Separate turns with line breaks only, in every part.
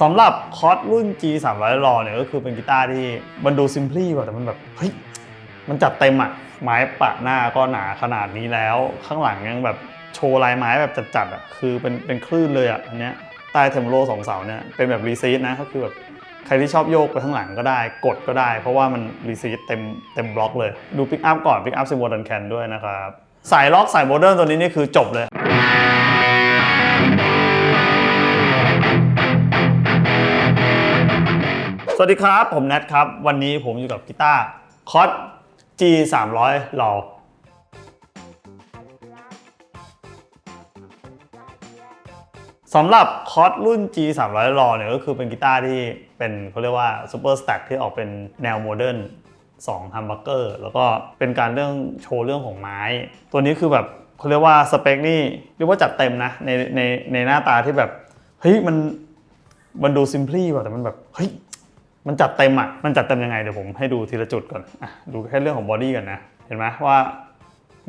สำหรับคอร์สรุ่น G 3 0 0รอเนี่ยก็คือเป็นกีตาร์ที่มันดูซิมพลีกว่าแต่มันแบบ เฮ้ย มันจัดเต็มอะไม้ปะหน้าก็หนาขนาดนี้แล้ว ข้างหลังยังแบบโชว์ลายไม้แบบจัดๆอะคือเป็นเป็นคลื่นเลยอะอันเนี้ยใต้เทมโลสองเสาเนี่ยเป็นแบบรีซีดนะก็คือแบบใครที่ชอบโยกไปข้างหลังก็ได้กดก็ได้ เพราะว่ามันรีซีดเต็มเต็มบล็อกเลย ดูปิกอัพก่อนปิกอัพซิมโมดันแคนด้วยนะครับสายล็อกสายโมเดิร์นตัวนี้นี่คือจบเลย สวัสดีครับ ผมแนทครับ วันนี้ผมอยู่กับกีตาร์คอ G 3 0 0เราสำหรับคอร์สรุ่น G 3 0 0รอเนี่ยก็คือเป็นกีตาร์ที่เป็นเขาเรียกว่าซูเปอร์สแต็กที่ออกเป็นแนวโมเดิร์น2ฮัมบักเกอร์แล้วก็เป็นการเรื่องโชว์เรื่องของไม้ ตัวนี้คือแบบเขาเรียกว่าสเปคนี่เรียกว่าจัดเต็มนะในในในหน้าตาที่แบบ เฮ้ยมันมันดูซิมพลีว่ะแต่มันแบบ เฮ้ย มันจัดเต็มอะ มันจัดเต็มยังไงเดี๋ยวผมให้ดูทีละจุดก่อนอดูแค่เรื่องของบอดี้ก่อนนะ เห็นไหมว่า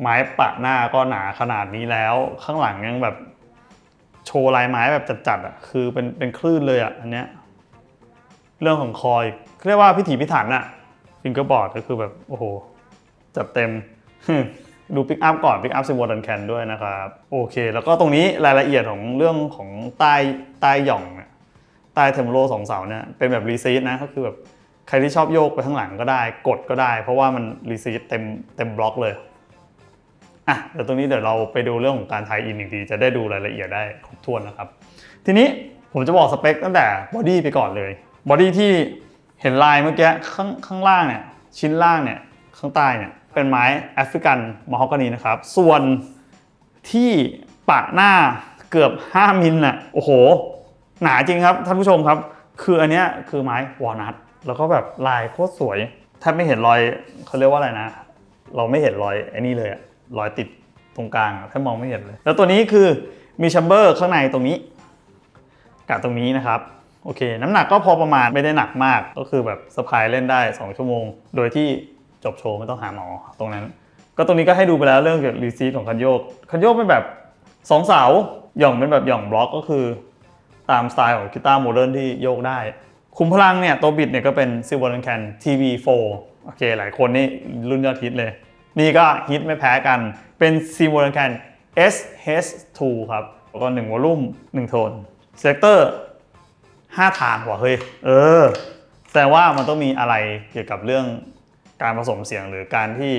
ไม้ปะหน้าก็หนาขนาดนี้แล้ว ข้างหลังยังแบบโชว์ลายไม้แบบจัดๆอะ คือเป็นเป็นคลื่นเลยอะอันเนี้ย เรื่องของคอยเรียกว่าพิถีพิถันอะ ฟิงเกอร์บอร์ดก็คือแบบโอ้โห จัดเต็ม ดูปิกอัพก่อนปิกอัพซิมโบดันแคนด้วยนะครับ โอเค แล้วก็ตรงนี้รายละเอียดของเรื่องของใต้ใต้หย่องเนี่ย ใต้เทมโลสองเสาเนี่ยเป็นแบบรีซีดนะก็คือแบบใครที่ชอบโยกไปข้างหลังก็ได้ กดก็ได้ เพราะว่ามันรีซีดเต็มเต็มบล็อกเลยอะเดี๋ยวตรงนี้เดี๋ยวเราไปดูเรื่องของการไทยอินอีกทีจะได้ดูรายละเอียดได้ครบถ้วนนะครับ ทีนี้ผมจะบอกสเปคตั้งแต่บอดี้ไปก่อนเลยบอดี้ที่เห็นลายเมื่อกี้ข้างข้างล่างเนี่ยชิ้นล่างเนี่ยข้างใต้เนี่ยเป็นไม้แอฟริกันมอฮอกกานีนะครับ ส่วนที่ปะหน้าเกือบ 5มิลน่ะโอ้โห หนาจริงครับท่านผู้ชมครับ คืออันเนี้ยคือไม้วอลนัทแล้วก็แบบลายโคตรสวยแทบไม่เห็นรอยเขาเรียกว่าอะไรนะ เราไม่เห็นรอยไอ้นี่เลยอะรอยติดตรงกลางอะแทบมองไม่เห็นเลย แล้วตัวนี้คือมีแชมเบอร์ข้างในตรงนี้กับตรงนี้นะครับโอเค น้ำหนักก็พอประมาณไม่ได้หนักมาก ก็คือแบบสะพายเล่นได้ 2 ชั่วโมง โดยที่จบโชว์ไม่ต้องหาหมอตรงนั้น ก็ตรงนี้ก็ให้ดูไปแล้วเรื่องเกี่ยวกับรีซีทของคันโยก คันโยกเป็นแบบสองเสาหย่องเป็นแบบหย่องบล็อกก็คือ ตามสไตล์ของกีตาร์โมเดิร์นที่โยกได้ คุมพลังเนี่ยตัวบิดเนี่ยก็เป็น Silver Can TV4 โอเค หลายคนนี่รุ่นยอดฮิตเลย นี่ก็ฮิตไม่แพ้กันเป็น Silver Can SH2 ครับแล้วก็1วอลลุ่ม1โทนเซกเตอร์5 ทางว่ะเฮ้ยเออแสดงว่ามันต้องมีอะไรเกี่ยวกับเรื่องการผสมเสียงหรือการที่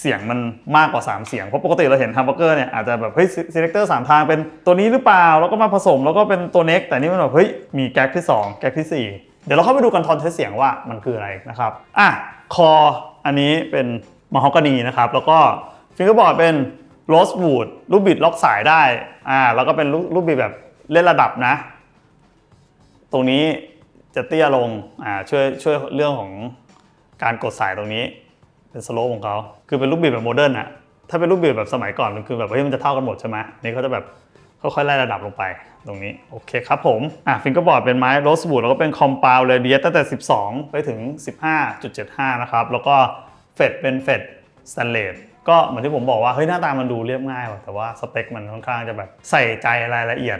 เสียงมันมากกว่า 3 เสียง เพราะปกติเราเห็นฮัมเบอร์เกอร์เนี่ยอาจจะแบบเฮ้ยซีเลคเตอร์สามทางเป็นตัวนี้หรือเปล่า แล้วก็มาผสมแล้วก็เป็นตัวเน็ก แต่นี่มันแบบเฮ้ยมีแก๊กที่ 2 แก๊กที่ 4 เดี๋ยวเราเข้าไปดูกันทอนเทสเสียงว่ามันคืออะไรนะครับอะคออันนี้เป็นม a ฮอกกานีนะครับแล้วก็ฟิงเกอร์บอร์ดเป็นโรสวูดลูกบิดล็อกสายได้อ่าแล้วก็เป็นลูกบิดแบบเล่นระดับนะ ตรงนี้จะเตี้ยลงอ่าช่วยช่วยเรื่องของการกดสายตรงนี้ เป็นสโลปของเขาคือเป็นลูกบิดแบบโมเดิร์นอะถ้าเป็นลูกบิดแบบสมัยก่อนมันคือแบบเฮ้ยมันจะเท่ากันหมดใช่ไหมนี่เขาจะแบบค่อยๆไล่ระดับลงไปตรงนี้ โอเคครับผม อะฟิงเกอร์บอร์ดเป็นไม้โรสบูดแล้วก็เป็นคอมเปลเรเดียตั้งแต่ 12 ไปถึง 15.75 นะครับ แล้วก็เฟดเป็นเฟดสแตนเลสก็เหมือนที่ผมบอกว่า เฮ้ย หน้าตามันดูเรียบง่ายว่ะแต่ว่าสเปคมันค่อนข้างจะแบบใส่ใจรายละเอียด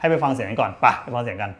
ให้ไปฟังเสียงกันก่อนไปไปฟังเสียงกัน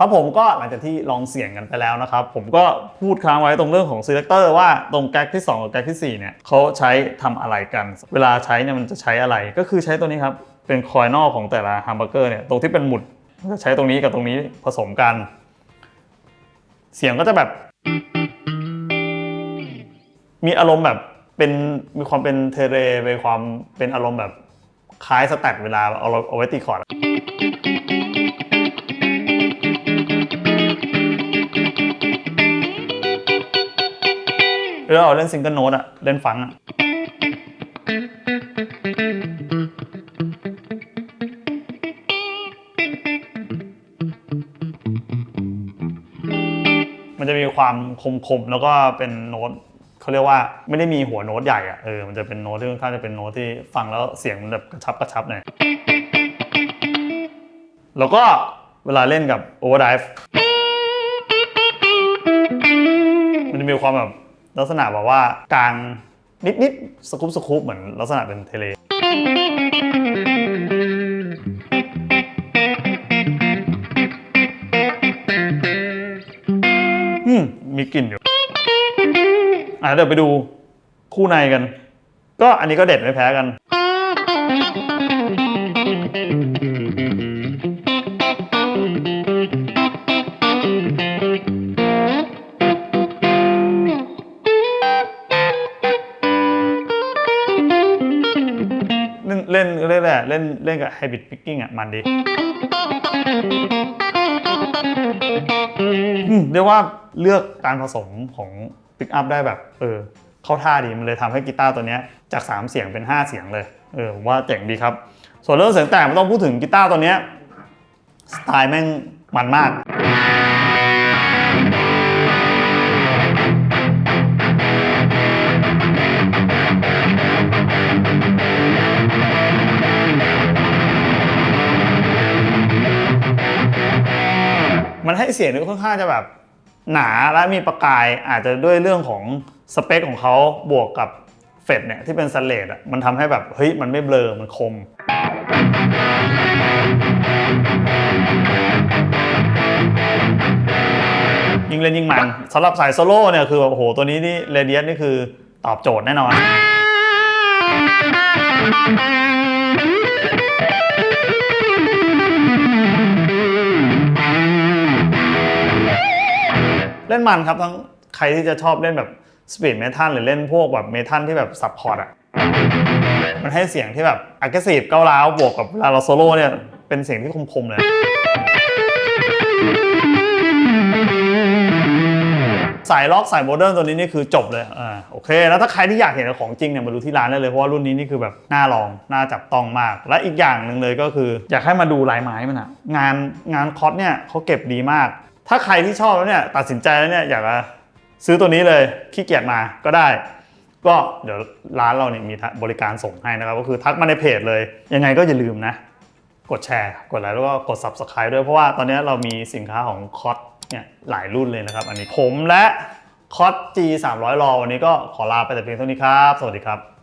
ครับผมก็หลังจากที่ลองเสียงกันไปแล้วนะครับ ผมก็พูดค้างไว้ตรงเรื่องของ selector ว่าตรงแก๊กที่ 2 กับแก๊กที่ 4 เนี่ยเขาใช้ทำอะไรกัน เวลาใช้เนี่ยมันจะใช้อะไรก็คือใช้ตัวนี้ครับ เป็นคอยนอลของแต่ละฮัมเบอร์เกอร์เนี่ยตรงที่เป็นหมุดมันจะใช้ตรงนี้กับตรงนี้ผสมกัน เสียงก็จะแบบ มีอารมณ์แบบเป็นมีความเป็นเทเรมีความเป็นอารมณ์แบบคล้ายสแตทเวลาเอาเอาไว้ตีคอร์ด แล้วเราเล่นซิงเกิลโน้ตอะเล่นฟังอะมันจะมีความคมๆแล้วก็เป็นโน้ตเขาเรียกว่าไม่ได้มีหัวโน้ตใหญ่อะเออมันจะเป็นโน้ตที่ค่อนข้างจะเป็นโน้ตที่ฟังแล้วเสียงมันแบบกระชับกระชับหน่อยแล้วก็เวลาเล่นกับ Overdrive มันจะมีความแบบ ลักษณะแบบว่ากลางนิดๆสกุปสกุปเหมือนลักษณะเป็นเทเลอืมมีกลิ่นอยู่ อะเดี๋ยวไปดูคู่ในกัน ก็อันนี้ก็เด็ดไม่แพ้กัน นเล่นเล่นแหละเล่นเล่นกับ Habit Picking อะมันดีอืมเรียกว่าเลือกการผสมของปิกอัพได้แบบ เออ เข้าท่าดีมันเลยทำให้กีตาร์ตัวเนี้ยจาก 3 เสียงเป็น 5 เสียงเลย เออผมว่าเจ๋งดีครับ ส่วนเรื่องเสียงแตกไม่ต้องพูดถึงกีตาร์ตัวเนี้ยสไตล์แม่งมันมาก เสียงที่ค่อนข้างจะแบบหนาและมีประกายอาจจะด้วยเรื่องของสเปคของเขาบวกกับเฟดเนี่ยที่เป็นสเลดอะมันทำให้แบบเฮ้ยมันไม่เบลอมันคม ยิงเล่นยิงมันสำหรับสายโซโล่เนี่ยคือแบบโอ้โหตัวนี้นี่เรเดียสนี่คือตอบโจทย์แน่นอน เล่นมันครับทั้งใครที่จะชอบเล่นแบบสปีดเมทัลหรือเล่นพวกแบบเมทัลที่แบบซับพอร์ตอะมันให้เสียงที่แบบอักเสบก้าวร้าวบวกกับเวลาเราโซโล่เนี่ยเป็นเสียงที่คมๆเลยสายล็อกสายโมเดิร์นตัวนี้นี่คือจบเลย อ่า โอเค แล้วถ้าใครที่อยากเห็นของจริงเนี่ยมาดูที่ร้านได้เลย เพราะว่ารุ่นนี้นี่คือแบบน่าลอง น่าจับต้องมาก และอีกอย่างหนึ่งเลยก็คือ อยากให้มาดูลายไม้มันอะงานงานคอสเนี่ยเขาเก็บดีมาก ถ้าใครที่ชอบแล้วเนี่ยตัดสินใจแล้วเนี่ยอยากจะซื้อตัวนี้เลยขี้เกียจมาก็ได้ ก็เดี๋ยวร้านเราเนี่ยมีบริการส่งให้นะครับ ก็คือทักมาในเพจเลย ยังไงก็อย่าลืมนะ กดแชร์ กดไลค์แล้วก็กด subscribe ด้วยเพราะว่าตอนนี้เรามีสินค้าของคอ s เนี่ยหลายรุ่นเลยนะครับ อันนี้ผมและคอ s G 3 0 0รอวันนี้ก็ขอลาไปแต่เพียงเท่านี้ครับ สวัสดีครับ